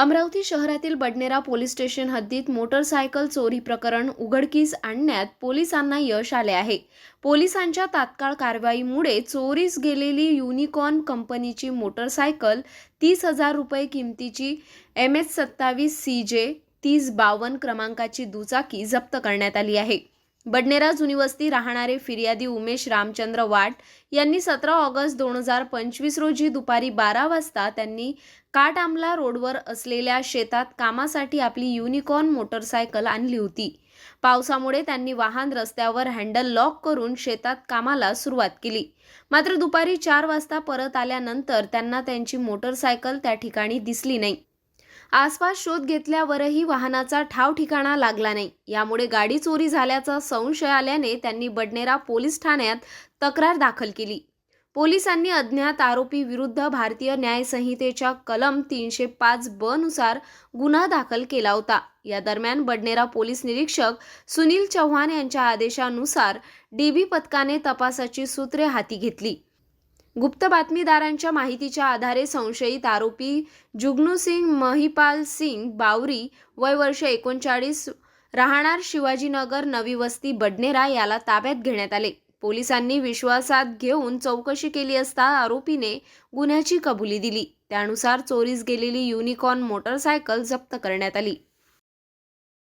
अमरावती शहरातील Badnera police station हद्दीत motorcycle चोरी प्रकरण उघडकीस आणण्यात पोलिसांना यश आले आहे. पोलिसांच्या तात्काळ कारवाईमुळे चोरीस गेलेली युनिकॉर्न कंपनीची मोटरसायकल तीस हजार रुपये किमतीची एम एच सत्तावीस सी जे तीस बावन्न क्रमांकाची दुचाकी जप्त करण्यात आली आहे. बडनेरा जुनी वस्ती राहणारे फिर्यादी उमेश रामचंद्र वाट यांनी सतरा ऑगस्ट दोन हजार पंचवीस रोजी दुपारी बारा वाजता त्यांनी काटआमला रोडवर असलेल्या शेतात कामासाठी आपली युनिकॉर्न मोटरसायकल आणली होती. पावसामुळे त्यांनी वाहन रस्त्यावर हँडल लॉक करून शेतात कामाला सुरुवात केली. मात्र दुपारी चार वाजता परत आल्यानंतर त्यांना त्यांची मोटरसायकल त्या ठिकाणी दिसली नाही. आसपास शोध घेतल्यावरही वाहनाचा ठाव ठिकाणा लागला नाही. यामुळे गाडी चोरी झाल्याचा संशय आल्याने त्यांनी बडनेरा पोलीस ठाण्यात तक्रार दाखल केली. पोलिसांनी अज्ञात आरोपी विरुद्ध भारतीय न्यायसंहितेच्या कलम तीनशे पाच ब नुसार गुन्हा दाखल केला होता. या दरम्यान बडनेरा पोलीस निरीक्षक सुनील चव्हाण यांच्या आदेशानुसार डीबी पथकाने तपासाची सूत्रे हाती घेतली. गुप्त बातमीदारांच्या माहितीच्या आधारे संशयित आरोपी जुगनू सिंग महिपाल सिंग बावरी वय वर्ष एकोणचाळीस राहणार शिवाजीनगर नवी वस्ती बडनेरा याला ताब्यात घेण्यात आले. पोलिसांनी विश्वासात घेऊन चौकशी केली असता आरोपीने गुन्ह्याची कबुली दिली. त्यानुसार चोरीस गेलेली युनिकॉर्न मोटरसायकल जप्त करण्यात आली.